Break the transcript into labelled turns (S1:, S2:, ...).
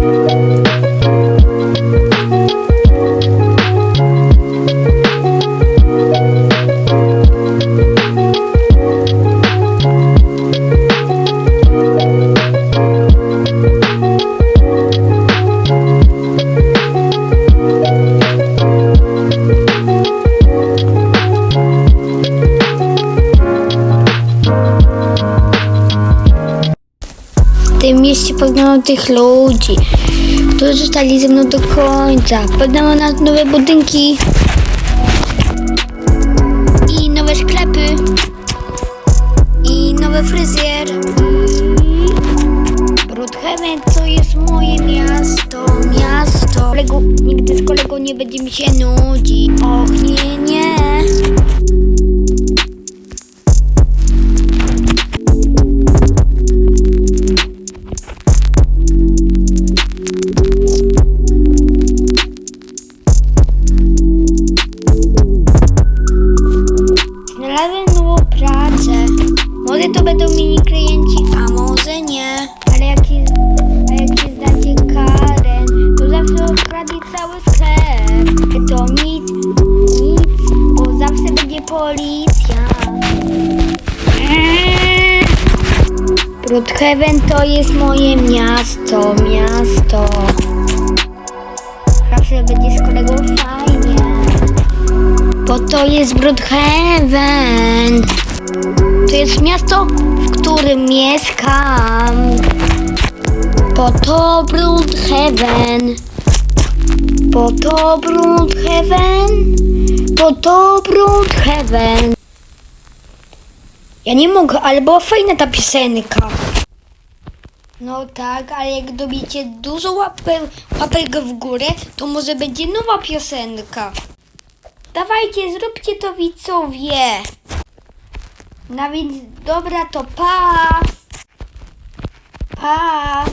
S1: W tym mieście poznałam tych ludzi, którzy zostali ze mną do końca. Poznałam nas nowe budynki i nowe sklepy i nowy fryzjer. Brookhaven to jest moje miasto, miasto. Kolego, nigdy z kolegą nie będzie mi się nudzić. Och nie. Może to będą mini klienci, a może nie. Ale jak jest, a jak jest dacie Karen, to zawsze okradnie cały sklep. To nic, nic, bo zawsze będzie policja. Brookhaven to jest moje miasto, miasto. Zawsze będzie z kolegą fajnie. Bo to jest Brookhaven. To jest miasto, w którym mieszkam. Bo to Brookhaven. Bo to Brookhaven. Ja nie mogę, ale była fajna ta piosenka. No tak, ale jak dobicie dużo łapek, łapek w górę, to może będzie nowa piosenka. Dawajcie, zróbcie to widzowie. No więc dobra, to pa. Pa.